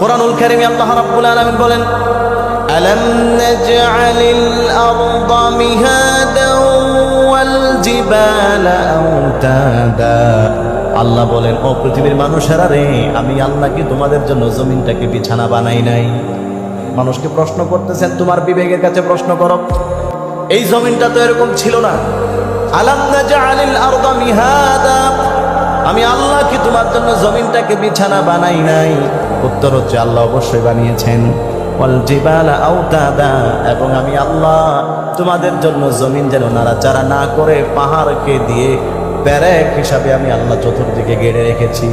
কোরআনুল কারিমে আল্লাহ রাব্বুল আলামিন বলেন, আলাম নাজআলিল আরদা মিহাদাও ওয়াল জিবালা আওতাদা? আল্লাহ বলেন, ও পৃথিবীর মানুষেরা রে, আমি আল্লাহ কি তোমাদের জন্য জমিনটাকে বিছানা বানাই নাই। মানুষকে প্রশ্ন করতেছেন, তোমার বিবেকের কাছে প্রশ্ন করো। এই জমিনটা তো এরকম ছিল না। আলাম নাজআলিল আরদা মিহাদা? আমি আল্লাহ কি তোমার জন্য জমিনটাকে বিছানা বানাই নাই। উত্তর হচ্ছে আল্লাহ অবশ্যই বানিয়েছেন। এবং আমি আল্লাহ তোমাদের জন্য জমিন যেন নাড়াচাড়া না করে পাহাড়কে দিয়ে প্যারেক হিসাবে আমি আল্লাহ চতুর্দিকে গেড়ে রেখেছি।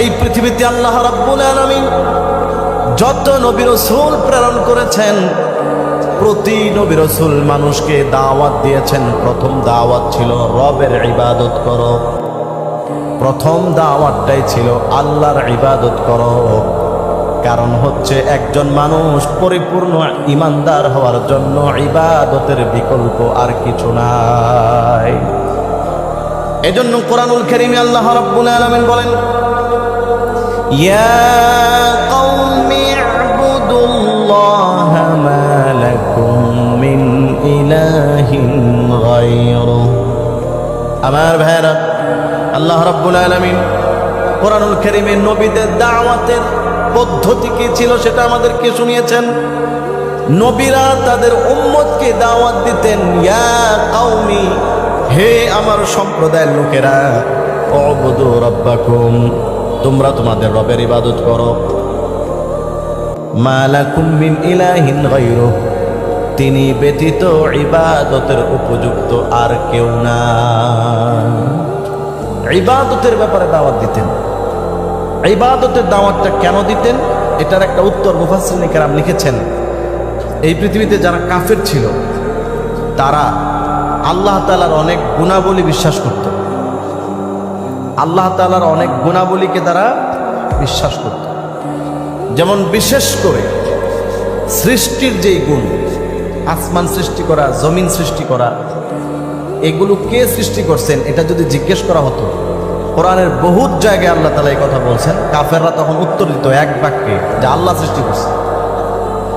এই পৃথিবীতে আল্লাহ রাব্বুল আলামিন যত নবী রসুল প্রেরণ করেছেন, প্রতি নবী মানুষকে দাওয়াত দিয়েছেন। প্রথম দাওয়াত ছিল রবের ইবাদত করো। প্রথম দাওয়াতটাই ছিল আল্লাহর ইবাদত করো। কারণ হচ্ছে একজন মানুষ পরিপূর্ণ ইমানদার হওয়ার জন্য ইবাদতের বিকল্প আর কিছু নাই। এজন্য কোরআনুল কেরিমি আল্লাহ রব্বুল আলমিন বলেন, ইয়া আমার ভাইরা আল্লাহ রাব্বুল আলামিন কোরআনুল কারীমে নবীদের দাওয়াতের পদ্ধতি কি ছিল সেটা আমাদেরকে শুনিয়েছেন। নবীরা তাদের উম্মতকে দাওয়াত দিতেন, ইয়া কাউমি হে আমার সম্প্রদায়ের লোকেরা অবুদু রব্বাকুম, তোমরা তোমাদের রবের ইবাদত করো। মালাকুম মিন ইলাহিন গায়রু, তিনি ব্যতীত ইবাদতের উপযুক্ত আর কেউ না। ইবাদতের ব্যাপারে দাওয়াত দিতেন। ইবাদতের দাওয়াতটা কেন দিতেন? এটার একটা উত্তর মুফাসসিরিন কেরাম লিখেছেন। এই পৃথিবীতে যারা কাফের ছিল, তারা আল্লাহ তালার অনেক গুণাবলী বিশ্বাস করত। আল্লাহ তালার অনেক গুণাবলীকে তারা বিশ্বাস করত। যেমন বিশেষ করে সৃষ্টির যেই গুণ, আসমান সৃষ্টি করা, জমিন সৃষ্টি করা এগুলো কে সৃষ্টি করছেন এটা যদি জিজ্ঞেস করা হতো। কোরআনের বহুত জায়গায় আল্লাহ তালা এই কথা বলছেন, কাফেররা তখন উত্তর দিত এক বাক্যে যে আল্লাহ সৃষ্টি করছে।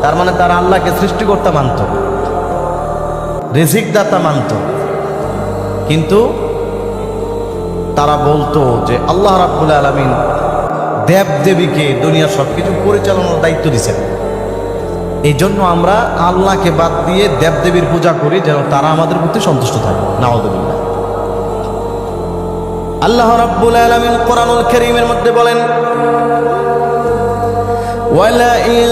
তার মানে তারা আল্লাহকে সৃষ্টিকর্তা মানত রিজিক দাতা মানত। কিন্তু তারা বলতো যে আল্লাহ রাব্বুল আলমিন দেব দেবীকে দুনিয়ার সব কিছু পরিচালনার দায়িত্ব দিচ্ছেন এই জন্য আমরা আল্লাহকে বাদ দিয়ে দেব দেবীর পূজা করি যেন তারা আমাদের প্রতি সন্তুষ্ট থাকে নাওয়াদুল্লাহ আল্লাহ রাব্বুল আলামিন কোরআনুল কারীমের মধ্যে বলেন ولئن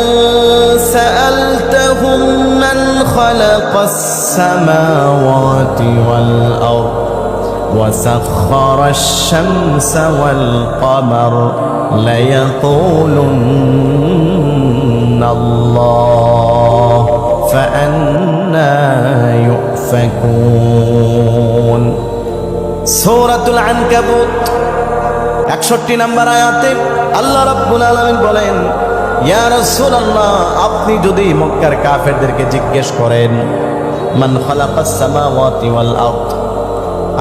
سألتهم من خلق السماوات والأرض وسخر الشمس والقمر ليقولن আনকাবুত একষট্টি নাম্বার আয়াতে আল্লাহ রাব্বুল আলামিন বলেন, ইয়া রাসূলুল্লাহ, আপনি যদি মক্কার কাফেরদেরকে জিজ্ঞেস করেন, মান খালাকাস সামাওয়াতি ওয়াল আরদ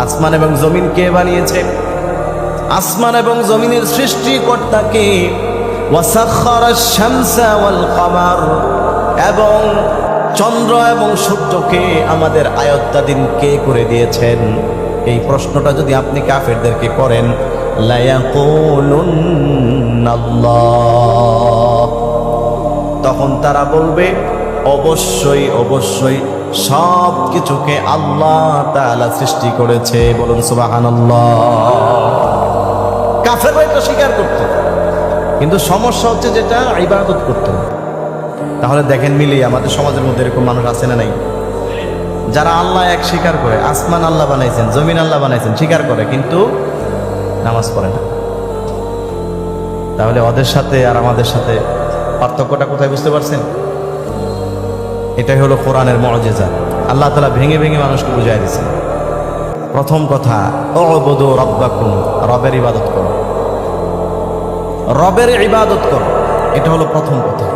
আসমান এবং জমিন কে বানিয়েছে? আসমান এবং জমিনের সৃষ্টিকর্তাকে ওয়াসাখারাস শামসা ওয়াল কামার এবং চন্দ্র এবং সূর্যকে আমাদের আয়ত্তাধীন কে করে দিয়েছেন? এই প্রশ্নটা যদি আপনি কাফেরদেরকে করেন তখন তারা বলবে, অবশ্যই অবশ্যই সব কিছুকে আল্লাহ তাআলা সৃষ্টি করেছে। বলুন, সুবহানাল্লাহ। কাফেররা এটা স্বীকার করত, কিন্তু সমস্যা হচ্ছে যেটা, ইবাদত করত। তাহলে দেখেন মিলিয়ে আমাদের সমাজের মধ্যে এরকম মানুষ আছে না নাই? যারা আল্লাহ এক স্বীকার করে, আসমান আল্লাহ বানাইছেন, জমিন আল্লাহ বানাইছেন, স্বীকার করে, কিন্তু নামাজ পড়ে না। তাহলে ওদের সাথে আর আমাদের সাথে পার্থক্যটা কোথায় বুঝতে পারছেন? এটাই হলো কোরআনের মর্যাদা। আল্লাহ তালা ভেঙে ভেঙে মানুষকে বুঝাই দিয়েছেন। প্রথম কথা অবধ রব্বাকুম রবের ইবাদত করো। রবের ইবাদত করো। এটা হলো প্রথম কথা।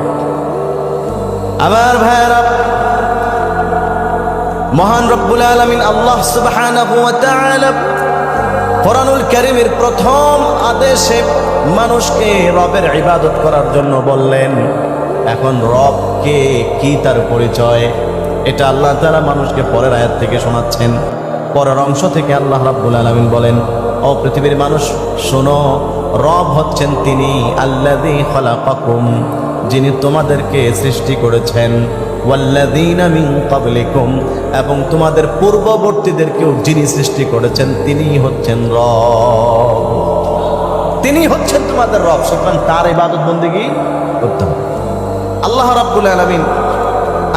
আমার ভাইয়েরা মহান রব্বুল আলমিন আল্লাহ তাআলা কোরআনুল করিমের প্রথম আদেশে মানুষকে রবের ইবাদত করার জন্য বললেন, এখন রবকে কি তার পরিচয়? এটা আল্লাহ তারা মানুষকে পরের আয়াত থেকে শোনাচ্ছেন। পরের অংশ থেকে আল্লাহ রাব্বুল আলামিন বলেন, ও পৃথিবীর মানুষ, শোনো, রব হচ্ছেন তিনি আল্লাযী খালাকাকুম, যিনি তোমাদেরকে সৃষ্টি করেছেন। ওয়াল্লাযীনা মিন ক্বাবলিকুম, এবং তোমাদের পূর্ববর্তীদেরকেও যিনি সৃষ্টি করেছেন তিনি হচ্ছেন রব। তিনি হচ্ছেন তোমাদের রব, সুতরাং তার ইবাদত বন্দিগি করতে হবে আল্লাহ রাব্বুল আলামিন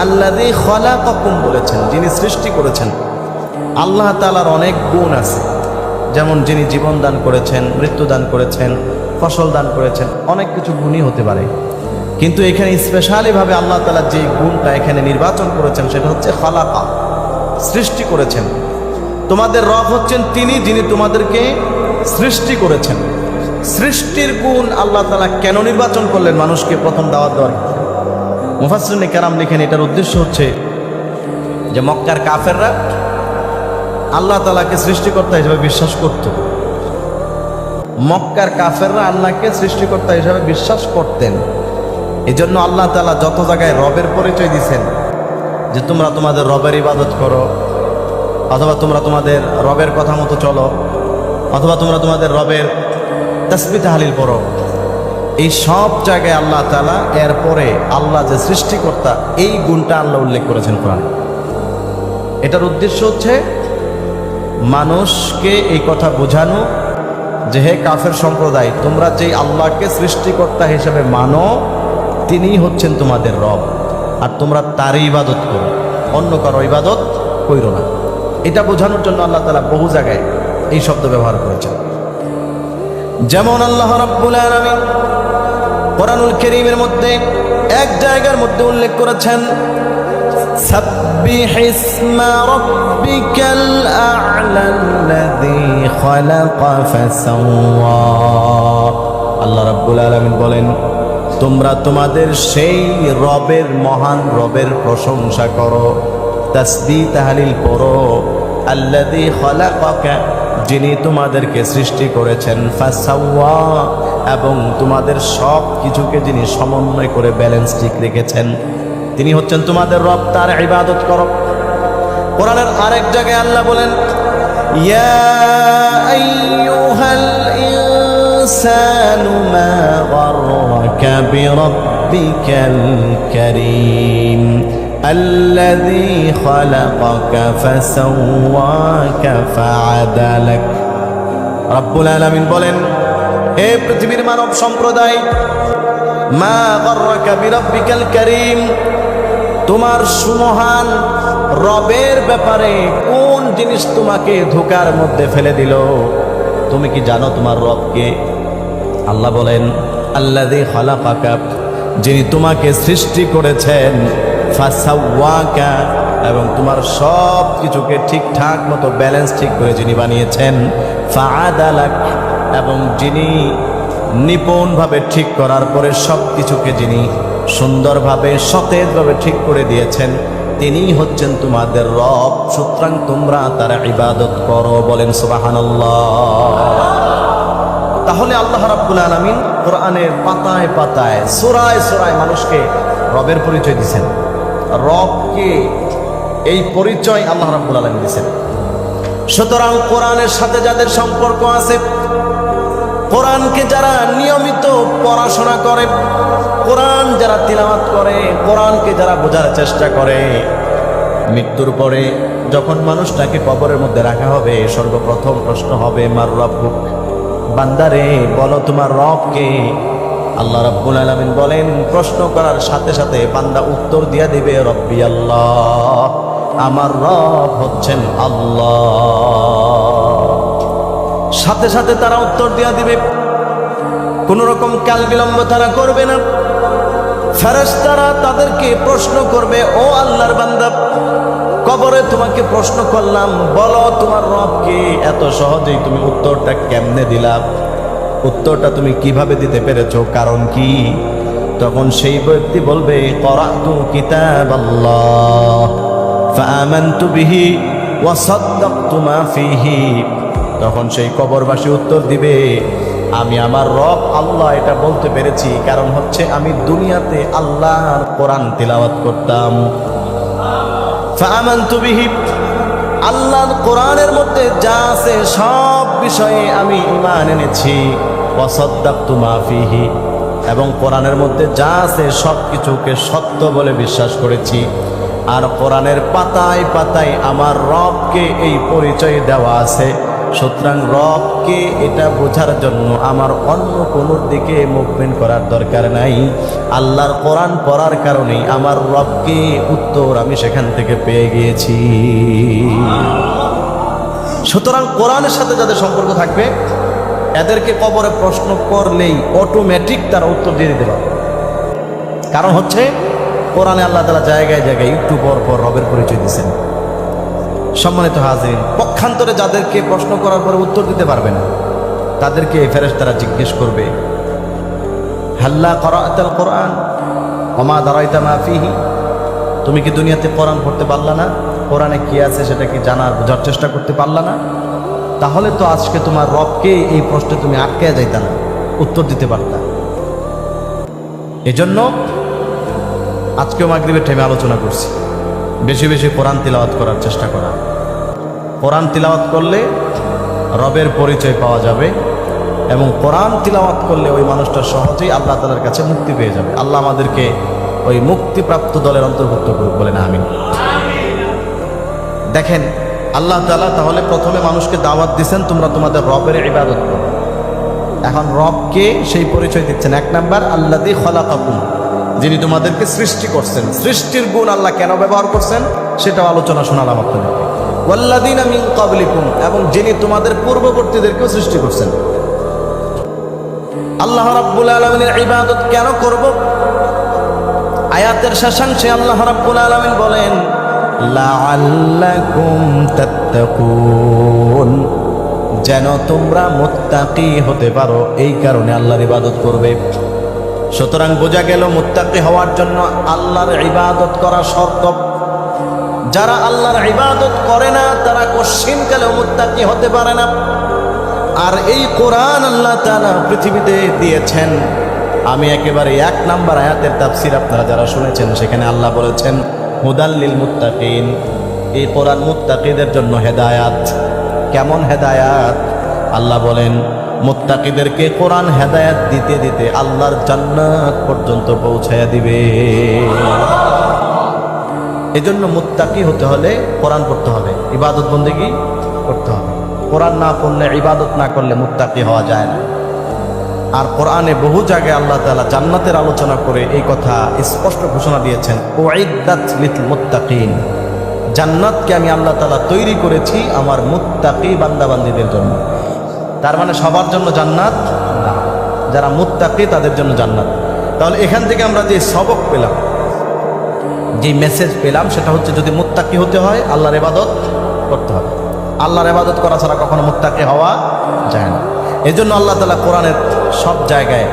আল্লাযী খালাকাকুম বলেছেন, যিনি সৃষ্টি করেছেন, আল্লাহ তাআলার অনেক গুণ আছে। যেমন যিনি জীবন দান করেছেন, মৃত্যু দান করেছেন, ফসল দান করেছেন, অনেক কিছু গুণই হতে পারে। কিন্তু এখানে স্পেশালিভাবে আল্লাহ তাআলা যে গুণটা এখানে নির্বাচন করেছেন, সেটা হচ্ছে খালাকা, সৃষ্টি করেছেন। তোমাদের রব হচ্ছেন তিনি যিনি তোমাদেরকে সৃষ্টি করেছেন। সৃষ্টির গুণ আল্লাহ তালা কেন নির্বাচন করলেন? মানুষকে প্রথম দাওয়াত দেওয়ার? মুফাসরিনে কারাম লিখেন, এটার উদ্দেশ্য হচ্ছে যে মক্কার কাফেররা আল্লাহ তালাকে সৃষ্টিকর্তা হিসেবে বিশ্বাস করত। মক্কার কাফেররা আল্লাহকে সৃষ্টিকর্তা হিসেবে বিশ্বাস করতেন। এই জন্য আল্লাহ তালা যত জায়গায় রবের পরিচয় দিছেন, যে তোমরা তোমাদের রবের ইবাদত করো, অথবা তোমরা তোমাদের রবের কথা মতো চলো, অথবা তোমরা তোমাদের রবের তসবি তাহালিল পড়ো, এই সব জায়গায় আল্লাহ তালা এরপরে আল্লাহ যে সৃষ্টিকর্তা, এই গুণটা আল্লাহ উল্লেখ করেছেন কোরআন। এটার উদ্দেশ্য হচ্ছে মানুষকে এই কথা বোঝানো, যে হে কাফের সম্প্রদায়, তোমরা যেই আল্লাহকে সৃষ্টিকর্তা হিসেবে মানো তিনিই হচ্ছেন তোমাদের রব আর তোমরা তারই ইবাদত করো অন্য কারো ইবাদত কইরো না এটা বোঝানোর জন্য আল্লাহ তালা বহু জায়গায় এই শব্দ ব্যবহার করেছেন যেমন আল্লাহ রাব্বুল আলামিন কোরআনুল কারীমের মধ্যে এক জায়গার মধ্যে উল্লেখ করেছেন سبح اسم ربك الأعلى الذي خلق فسوى আল্লাহ রাব্বুল আলামিন বলেন তোমরা তোমাদের সেই রবের মহান রবের প্রশংসা করো। তাসবিহ তাহালিল পড়ো। আল্লাযী খালাকাকা, যিনি তোমাদেরকে সৃষ্টি করেছেন এবং তোমাদের সব কিছুকে যিনি সমন্বয় করে ব্যালেন্স ঠিক রেখেছেন। তিনি হচ্ছেন তোমাদের রব, তার ইবাদত করো। কোরআনের আরেক জায়গায় আল্লাহ বলেন, ইয়া মা গাররাকা বিরাব্বিকাল কারীম الذي خلقك فسواك فعدلك রব্বুল আলামিন বলেন হে পৃথিবীর মানব সম্প্রদায় মা গর্রাকা বিরব্বিকাল করিম তোমার সুমহান রবের ব্যাপারে কোন জিনিস তোমাকে ধোকার মধ্যে ফেলে দিল তুমি কি জানো তোমার রবকে আল্লাহ বলেন আল্লাদি খালাকাকা যিনি তোমাকে সৃষ্টি করেছেন এবং তোমার সব কিছুকে ঠিকঠাক মতো ব্যালেন্স ঠিক করে যিনি বানিয়েছেন এবং যিনি নিপুণভাবে ঠিক করার পরে সব কিছুকে যিনি সুন্দরভাবে, সতেজভাবে ঠিক করে দিয়েছেন তিনি হচ্ছেন তোমাদের রব, সুতরাং তোমরা তারা ইবাদত করো, বলেন সুবাহানাল্লাহ। তাহলে আল্লাহ রাব্বুল আলামিন কোরআনের পাতায় পাতায়, সোরায় সোরায় মানুষকে রবের পরিচয় দিয়েছেন। রবকে এই পরিচয় আল্লাহ রাব্বুল আলামিন দিয়েছেন। সুতরাং কোরআনের সাথে যাদের সম্পর্ক আছে, কোরআনকে যারা নিয়মিত পড়াশোনা করে, কোরআন যারা তিলামাত করে, কোরআনকে যারা বোঝার চেষ্টা করে, মৃত্যুর পরে যখন মানুষটাকে কবরের মধ্যে রাখা হবে, সর্বপ্রথম প্রশ্ন হবে, মার বান্দারে, বলো তোমার রবকে। আল্লাহ রাব্বুল আলামিন বলেন, প্রশ্ন করার সাথে সাথে বান্দা উত্তর দিয়া দিবে, রব্বি আল্লাহ, আমার রব হচ্ছেন আল্লাহ। সাথে সাথে তারা উত্তর দিয়া দিবে, কোন রকম কাল বিলম্ব তারা করবে না। ফেরেশতারা তাদেরকে প্রশ্ন করবে, ও আল্লাহর বান্দা কবরে তোমাকে প্রশ্ন করলাম, বলো তোমার রবকে এত সহজেই তুমি উত্তরটা কেমনে দিলাম উত্তরটা তুমি কীভাবে দিতে পেরেছ? কারণ কি? তখন সেই ব্যক্তি বলবে করা তু কিতাব বিহি ফিহি। তখন সেই কবরবাসী উত্তর দিবে, আমি আমার রব আল্লাহ এটা বলতে পেরেছি। কারণ হচ্ছে আমি দুনিয়াতে আল্লাহর কোরআন তিলাওয়াত করতাম। আল্লাহর কোরআনের মধ্যে যা আছে সব বিষয়ে আমি ইমান এনেছি। মাফিহি এবং কোরআনের মধ্যে যা আছে সব কিছুকে সত্য বলে বিশ্বাস করেছি। আর কোরআনের পাতায় পাতায় আমার রবকে এই পরিচয় দেওয়া আছে। সুতরাং রবকে এটা বোঝার জন্য আমার অন্য কোনো দিকে মুভমেন্ট করার দরকার নাই। আল্লাহর কোরআন পড়ার কারণেই আমার রবকে উত্তর আমি সেখান থেকে পেয়ে গিয়েছি। সুতরাং কোরআনের সাথে যাদের সম্পর্ক থাকবে, এদেরকে কবরে প্রশ্ন করলেই অটোমেটিক তারা উত্তর দিয়ে দিতে পারবে। কারণ হচ্ছে, কোরআনে আল্লাহ তালা জায়গায় জায়গায় একটু পর পর রবের পরিচয় দিচ্ছেন সম্মানিত হাজির পক্ষান্তরে যাদেরকে প্রশ্ন করার পরে উত্তর দিতে পারবে না, তাদেরকে এই ফেরেস তারা জিজ্ঞেস করবে হাল্লা করাতাল কোরআন অমা দাঁড়াইতা মাফিহি তুমি কি দুনিয়াতে কোরআন পড়তে পারলা না? কোরআনে কি আছে সেটা কি জানার, বোঝার চেষ্টা করতে পারলা না? তাহলে তো আজকে তোমার রবকে এই প্রশ্নে তুমি আটকে যাইতা না, উত্তর দিতে পারতা। এজন্য আজকেও মাগরিবের টাইমে আলোচনা করছি। বেশি বেশি কোরআন তিলাওয়াত করার চেষ্টা করা। কোরআন তিলাওয়াত করলে রবের পরিচয় পাওয়া যাবে এবং কোরআন তিলাওয়াত করলে ওই মানুষটা সহজেই আল্লাহ তালার কাছে মুক্তি পেয়ে যাবে। আল্লাহ আমাদেরকে ওই মুক্তিপ্রাপ্ত দলের অন্তর্ভুক্ত করুক বলে না আমি দেখেন, আল্লাহ তালা তাহলে প্রথমে মানুষকে দাওয়াত দিচ্ছেন তোমরা তোমাদের রবের ইবাদত করো। এখন রবকে সেই পরিচয় দিচ্ছেন। এক নাম্বার আল্লাহ দি খলাকাকুম, যিনি তোমাদেরকে সৃষ্টি করছেন। সৃষ্টির গুণ আল্লাহ কেন ব্যবহার করছেন? সেটাও আলোচনা শোনালাম আপনাদের ওয়াল্লাদিন মিন কাবলিকুম এবং যিনি তোমাদের পূর্ববর্তীদেরকেও সৃষ্টি করছেন। আল্লাহ রাব্বুল আলামিনের ইবাদত কেন করব? আয়াতের শেষাংশে আল্লাহ রাব্বুল আলামিন বলেন যেন তোমরা মুত্তাকি হতে পারো, এই কারণে আল্লাহর ইবাদত করবে। সুতরাং বোঝা গেল, মুত্তাকি হওয়ার জন্য আল্লাহর ইবাদত করা শর্ত। যারা আল্লাহর ইবাদত করে না, তারা কশ্চিনকালেও মুত্তাকি হতে পারে না। আর এই কোরআন আল্লাহ তাআলা পৃথিবীতে দিয়েছেন। আমি একেবারে এক নাম্বার আয়াতের তাফসির আপনারা যারা শুনেছেন, সেখানে আল্লাহ বলেছেন হুদাল্লিল মুত্তাকিন এই কোরআন মুত্তাকিদের জন্য হেদায়াত। কেমন হেদায়াত? আল্লাহ বলেন, মুত্তাকিদেরকে কোরআন হেদায়াত দিতে দিতে আল্লাহর জান্নাত পর্যন্ত পৌঁছায়া দিবে। এজন্য মুত্তাকি হতে হলে কোরআন পড়তে হবে, ইবাদত বন্দেগি করতে হবে। কোরআন না পড়লে, ইবাদত না করলে মুত্তাকি হওয়া যায় না। আর কোরআনে বহু জায়গায় আল্লাহ তালা জান্নাতের আলোচনা করে এই কথা স্পষ্ট ঘোষণা দিয়েছেন মুত্তাকিন। জান্নাতকে আমি আল্লাহ তাআলা তৈরি করেছি আমার মুত্তাকি বান্দাবান্দিদের জন্য। তার মানে সবার জন্য জান্নাত না, যারা মুত্তাকি তাদের জন্য জান্নাত। তাহলে এখান থেকে আমরা যে সবক পেলাম যে মেসেজ পেলাম, সেটা হচ্ছে যদি মুত্তাকি হতে হয়, আল্লাহর ইবাদত করতে হবে। আল্লাহর ইবাদত করা ছাড়া কখনো মুত্তাকি হওয়া যায় না। এজন্য আল্লাহ তালা কোরআনের সব জায়গায়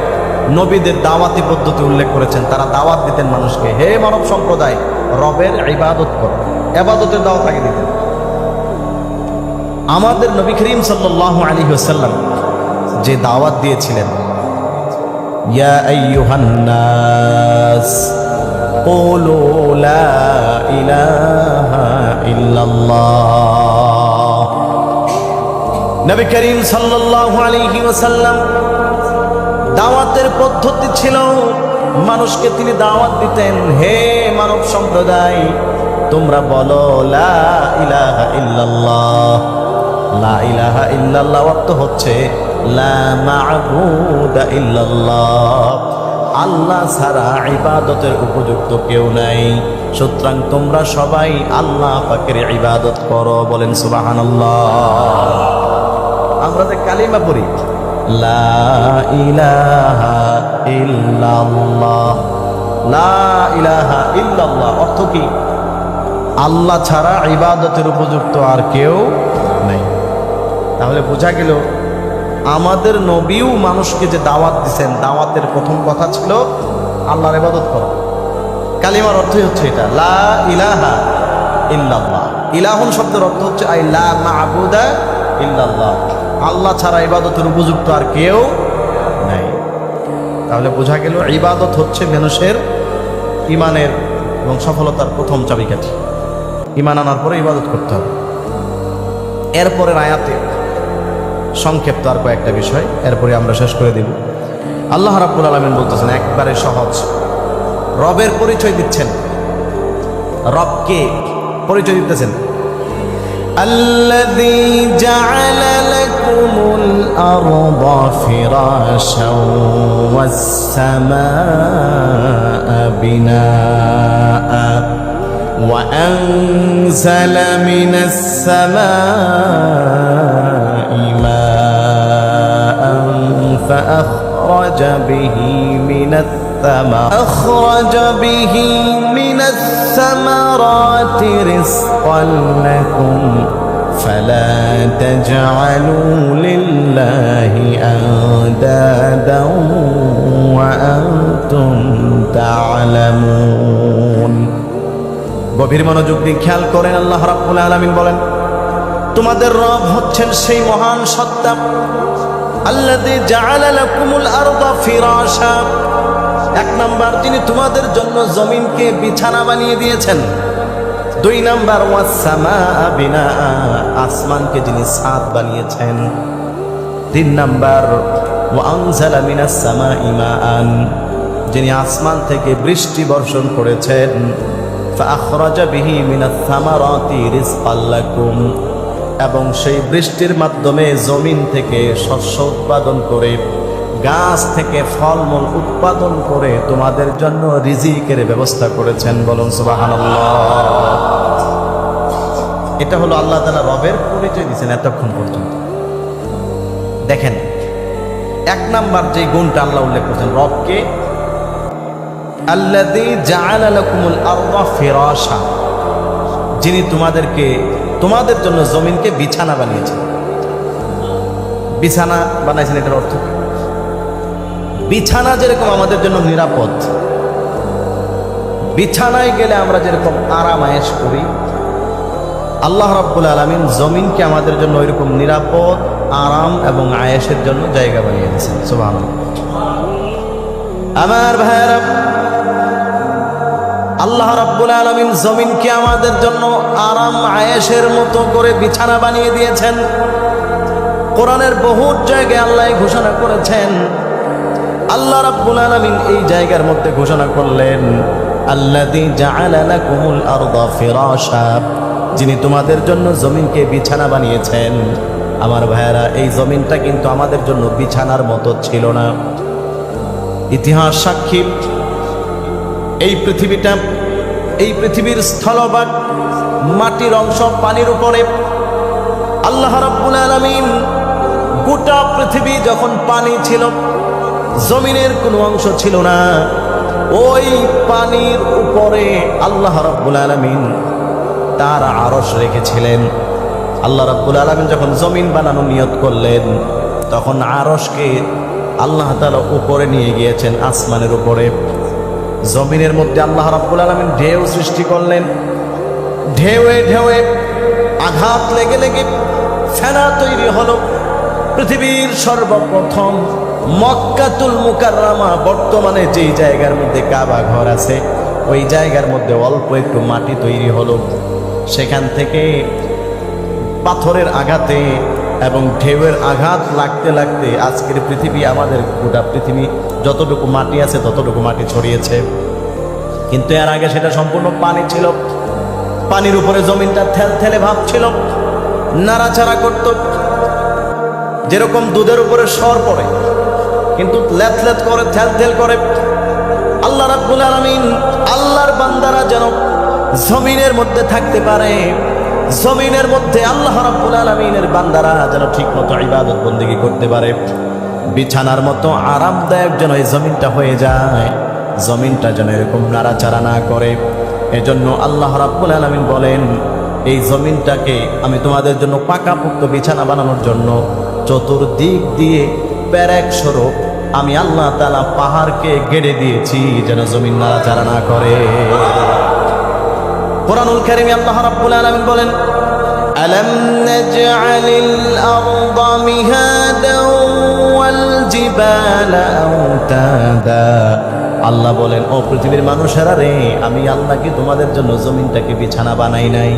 নবীদের দাওয়াতি পদ্ধতি উল্লেখ করেছেন। তারা দাওয়াত দিতেন মানুষকে, হে মানব সম্প্রদায়, রবের ইবাদত করো। এবাদতের দাওয়াত আগে দিতেন আমাদের নবী করিম সাল্লাহ আলী সাল্লাম যে দাওয়াত দিয়েছিলেন, ইয়া আইয়ুহান নাস قولوا لا إله إلا الله নবী করিম সাল্লাল্লাহু আলাইহি ওয়াসাল্লাম দাওয়াতের পদ্ধতি ছিল মানুষকে তিনি দাওয়াত দিতেন হে মানব সম্প্রদায় তোমরা বলো লা ইলাহা ইল্লাল্লাহ লা ইলাহা ইল্লাল্লাহ অর্থ হচ্ছে লা মা'বুদা ইল্লাল্লাহ আল্লাহ ছাড়া ইবাদতের উপযুক্ত কেউ নাই। সুতরাং তোমরা সবাই আল্লাহ পাকের ইবাদত করো, বলেন সুবহানাল্লাহ। আমরা যে কালিমা পড়ি, লা ইলাহা লা ইলাহা ইল্লাল্লাহ অর্থ কি? আল্লাহ ছাড়া ইবাদতের উপযুক্ত আর কেউ নেই। তাহলে বোঝা গেল আমাদের নবীও মানুষকে যে দাওয়াত দিচ্ছেন দাওয়াতের প্রথম কথা ছিল আল্লাহর ইবাদত করো। কালিমার অর্থই হচ্ছে এটা, লা ইলাহা ইল্লাল্লাহ। ইলাহুন শব্দের অর্থ হচ্ছে আই লা মা'বুদা ইল্লাল্লাহ। আল্লাহ ছাড়া ইবাদতের উপযুক্ত আর কেউ নাই। তাহলে বোঝা গেল ইবাদত হচ্ছে মানুষের ইমানের এবং সফলতার প্রথম চাবিকাঠি। ইমান আনার পরে ইবাদত করতে হবে। এরপরের আয়াতে সংক্ষিপ্ত আর কয়েকটা বিষয় এরপরে আমরা শেষ করে দিব আল্লাহ রাব্বুল আলমিন বলতেছেন একবারে সহজ রবের পরিচয় দিচ্ছেন রবকে পরিচয় দিতেছেন الذي جعل لكم الأرض فراشا والسماء بناء وأنزل من السماء ماء فأخرج به من الثمر أخرج به من الثمرات رزقا لكم فلا تجعلوا لله أندادا وأنتم تعلمون গভীর মনোযোগ দিয়ে খেয়াল করেন আল্লাহ রাব্বুল আলামিন বলেন তোমাদের রব হচ্ছেন সেই মহান সত্তা আল্লাযী জাআলা লাকুমুল আরদা ফিরাশা এক নাম্বার তিনি তোমাদের জন্য জমিনকে বিছানা বানিয়ে দিয়েছেন দুই নাম্বার ওয়াসামা বিনা আসমানকে যিনি ছাদ বানিয়েছেন তিন নাম্বার ওয়াংজালা মিনাস সামা ইমান যিনি আসমান থেকে বৃষ্টি বর্ষণ করেছেন فأخرج به من الثمرات رزقا لكم এবং সেই বৃষ্টির মাধ্যমে জমিন থেকে শস্য উৎপাদন করে, গাছ থেকে ফলমূল উৎপাদন করে তোমাদের জন্য রিজিকের ব্যবস্থা করেছেন বলুন সুবহানাল্লাহ। এটা হলো আল্লাহ তালা রবের পরিচয় দিয়েছেন এতক্ষণ পর্যন্ত। দেখেন, এক নাম্বার যে গুণটা আল্লাহ উল্লেখ করছেন, রবকে, আল্লাযী জাআলা লাকুমুল যিনি তোমাদেরকে, তোমাদের জন্য জমিনকে বিছানা বানিয়েছেন। বিছানা বানাইছেন এটার অর্থ? বিছানা যেরকম আমাদের জন্য নিরাপদ, বিছানায় গেলে আমরা যেরকম আরাম আয়েশ করি, আল্লাহ রাব্বুল আলামিন জমিনকে আমাদের জন্য ওইরকম নিরাপদ, আরাম এবং আয়েশের জন্য জায়গা বানিয়ে দিয়েছেন। সুবহানাল্লাহ। আমার ভাইয়েরা আল্লাহ রাব্বুল আলামিন জমিনকে আমাদের জন্য আরাম আয়েশের মতো করে বিছানা বানিয়ে দিয়েছেন। কোরআনের বহুত জায়গায় আল্লাহ ঘোষণা করেছেন। আল্লাহ রাব্বুল আলামিন এই জায়গার মধ্যে ঘোষণা করলেন, আল্লাযী জাআলা লাকুমুল আরদা ফিরাশা যিনি তোমাদের জন্য জমিনকে বিছানা বানিয়েছেন। আমার ভাইয়েরা, এই জমিনটা কিন্তু আমাদের জন্য বিছানার মতো ছিল না। ইতিহাস সাক্ষী এই পৃথিবীটা, এই পৃথিবীর স্থলভাগ মাটির অংশ পানির উপরে। আল্লাহ রাব্বুল আলামিন গোটা পৃথিবী যখন পানি ছিল, জমিনের কোনো অংশ ছিল না, ওই পানির উপরে আল্লাহ রাব্বুল আলামিন তার আরশ রেখেছিলেন। আল্লাহ রাব্বুল আলামিন যখন জমিন বানানো নিয়ত করলেন, তখন আরশকে আল্লাহ তাআলা উপরে নিয়ে গিয়েছেন, আসমানের উপরে। জমিনের মধ্যে আল্লাহ রাব্বুল আলামিন ঢেউ সৃষ্টি করলেন। ঢেউয়ে ঢেউয়ে আঘাত লেগে লেগে ফেনা তৈরি হলো। পৃথিবীর সর্বপ্রথম মক্কাতুল মুকাররামা বর্তমানে যেই জায়গার মধ্যে কাবা ঘর আছে, ওই জায়গার মধ্যে অল্প একটু মাটি তৈরি হলো। সেখান থেকে পাথরের আঘাতে এবং ঢেউয়ের আঘাত লাগতে লাগতে আজকের পৃথিবী, আমাদের গোটা পৃথিবী যতটুকু মাটি আছে, ততটুকু মাটি ছড়িয়েছে। কিন্তু এর আগে সেটা সম্পূর্ণ পানি ছিল। পানির উপরে জমিনটা থেল থেলে ভাব ছিল। নাড়াচাড়া করত। যেরকম দুধের উপরে সর পড়ে, কিন্তু লেথ লেথ করে থেল থেল করে। আল্লাহ রাব্বুল আলামিন আল্লাহর বান্দারা যেন জমিনের মধ্যে থাকতে পারে, জমিনের মধ্যে আল্লাহ রাব্বুল আলামিনের বান্দারা যেন ঠিকমতো ইবাদত বন্দেগী করতে পারে। বিছানার মতো আরামদায়ক যেন এই জমিনটা হয়ে যায়। জমিনটা যেন এরকম নাড়াচাড়া না করে। এজন্য আল্লাহ রাব্বুল আলামিন বলেন, এই জমিনটাকে আমি তোমাদের জন্য পাকাপোক্ত বিছানা বানানোর জন্য চতুর্দিক দিয়ে প্যারেক স্বরূপ আমি আল্লাহ তালা পাহাড়কে গেড়ে দিয়েছি যেন জমিন নাড়াচাড়া না করে। কোরআনুল কারিমে আল্লাহ রাব্বুল আলামিন বলেন ألم نجعل الأرض مهادا والجبال أوتادا আল্লাহ বলেন ও পৃথিবীর মানুষেরা রে আমি আল্লাহ কি তোমাদের জন্য জমিনটাকে বিছানা বানাই নাই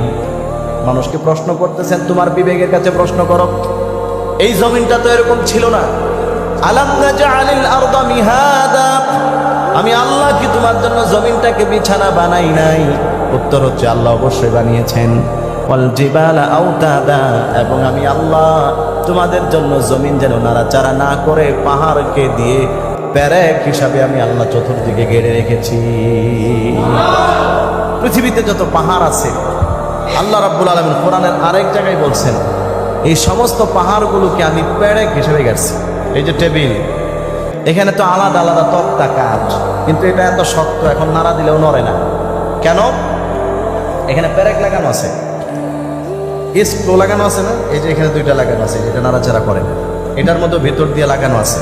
মানুষকে প্রশ্ন করতেছেন তোমার বিবেকের কাছে প্রশ্ন করো এই জমিনটা তো এরকম ছিল না আলাম নাজআলিল আরদা মিহাদা আমি আল্লাহ কি তোমার জন্য জমিনটাকে বিছানা বানাই নাই উত্তর হচ্ছে আল্লাহ অবশ্যই বানিয়েছেন এবং আমি আল্লাহ তোমাদের জন্য জমিন যেন নাড়াচাড়া না করে পাহাড়কে দিয়ে প্যারেক হিসাবে আমি আল্লাহ চতুর্দিকে ঘিরে রেখেছি। পৃথিবীতে যত পাহাড় আছে, আল্লাহ রাব্বুল আলমিন কোরআনের আরেক জায়গায় বলছেন, এই সমস্ত পাহাড়গুলোকে আমি প্যারেক হিসেবে গেছি এই যে টেবিল, এখানে তো আলাদা আলাদা তক্তা কাজ কিন্তু এটা এত শক্ত, এখন নাড়া দিলেও নড়ে না। কেন? এখানে প্যারেক লাগানো আছে। স্ক্রো লাগানো আছে না? এই যে এখানে দুইটা লাগানো আছে, এটা নাড়াচাড়া করে। এটার মধ্যে ভেতর দিয়ে লাগানো আছে।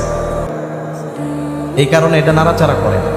এই কারণে এটা নাড়াচাড়া করে। না